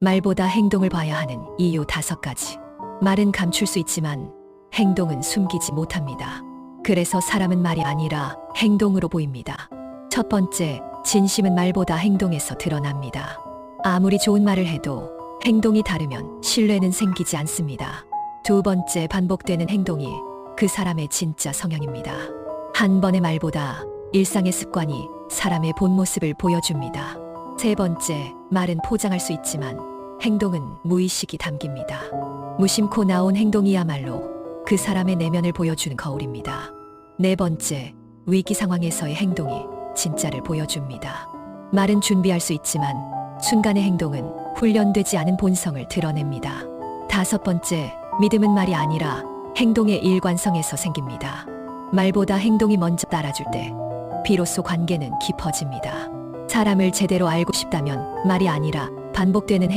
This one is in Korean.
말보다 행동을 봐야 하는 이유 다섯 가지. 말은 감출 수 있지만 행동은 숨기지 못합니다. 그래서 사람은 말이 아니라 행동으로 보입니다. 첫 번째, 진심은 말보다 행동에서 드러납니다. 아무리 좋은 말을 해도 행동이 다르면 신뢰는 생기지 않습니다. 두 번째, 반복되는 행동이 그 사람의 진짜 성향입니다. 한 번의 말보다 일상의 습관이 사람의 본 모습을 보여줍니다. 세 번째, 말은 포장할 수 있지만 행동은 무의식이 담깁니다. 무심코 나온 행동이야말로 그 사람의 내면을 보여주는 거울입니다. 네 번째, 위기 상황에서의 행동이 진짜를 보여줍니다. 말은 준비할 수 있지만 순간의 행동은 훈련되지 않은 본성을 드러냅니다. 다섯 번째, 믿음은 말이 아니라 행동의 일관성에서 생깁니다. 말보다 행동이 먼저 따라줄 때 비로소 관계는 깊어집니다. 사람을 제대로 알고 싶다면 말이 아니라 반복되는 행